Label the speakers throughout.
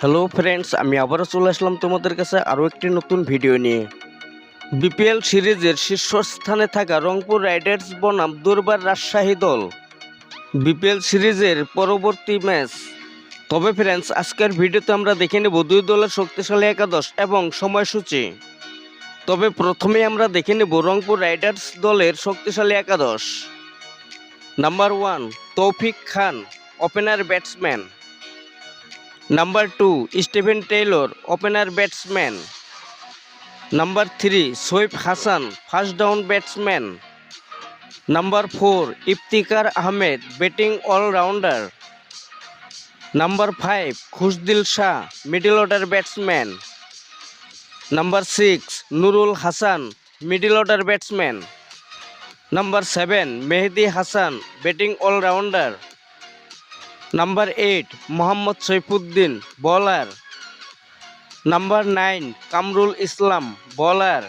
Speaker 1: Hello friends আমি আবারও চলে আসলাম তোমাদের কাছে আরও একটি নতুন ভিডিও নিয়ে। বিপিএল সিরিজের শীর্ষস্থানে থাকা রংপুর রাইডার্স বনাম দুর্বার রাজশাহী দল। বিপিএল সিরিজের পরবর্তী ম্যাচ তবে ফ্রেন্ডস আজকের ভিডিওতে আমরা দেখে নেব দুই দলের শক্তিশালী একাদশ এবং সময়সূচি। তবে প্রথমে আমরা দেখে নেব রংপুর রাইডার্স দলের শক্তিশালী একাদশ। Number one Taufiq Khan opener batsman number two Steven Taylor opener batsman number three Saif Hasan first down batsman number four Iftikhar Ahmed batting allrounder number five Khushdil Shah middle order batsman number six Nurul Hasan middle order batsman number seven Mehedi Hasan batting allrounder number eight Mohammad Saifuddin bowler number nine Kamrul Islam বলার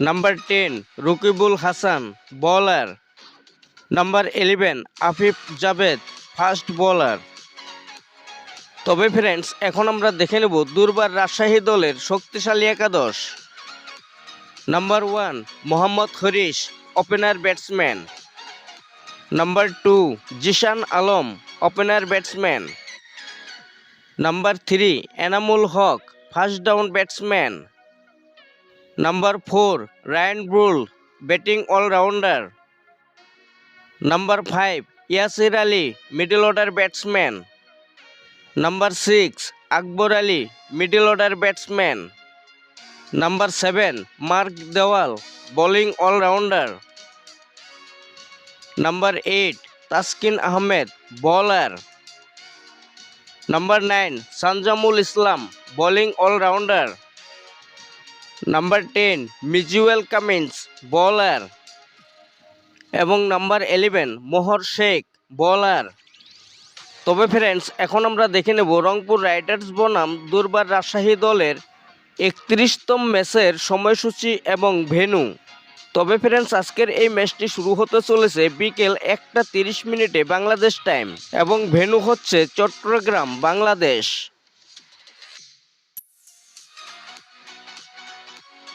Speaker 1: number ten Rakibul Hasan bowler number eleven Afif Javed fast bowler তবে friends এখন আমরা দেখে নেব দুর্বার রাজশাহী দলের শক্তিশালী একাদশ। Number one Mohammad Harish opener batsman number two Zeeshan Alam opener batsman number three Enamul Haque first down batsman number four Ryan Burl batting allrounder number five Yasir Ali middle order batsman number six Akbar Ali middle order batsman number seven Mark Deyal bowling allrounder number eight Taskin Ahmed bowler number nine Sanjamul Islam bowling allrounder number ten Miguel Cummins bowler এবং number eleven মোহর শেখ বলার তবে friends এখন আমরা দেখে নেব Rangpur Riders বনাম দুর্বার রাজশাহী দলের একত্রিশতম ম্যাচের সময়সূচি এবং ভেন্যু। তবে ফ্রেন্ডস আজকের এই ম্যাচটি শুরু হতে চলেছে বিকেল একটা তিরিশ মিনিটে বাংলাদেশ টাইম এবং ভেনু হচ্ছে চট্টগ্রাম, বাংলাদেশ।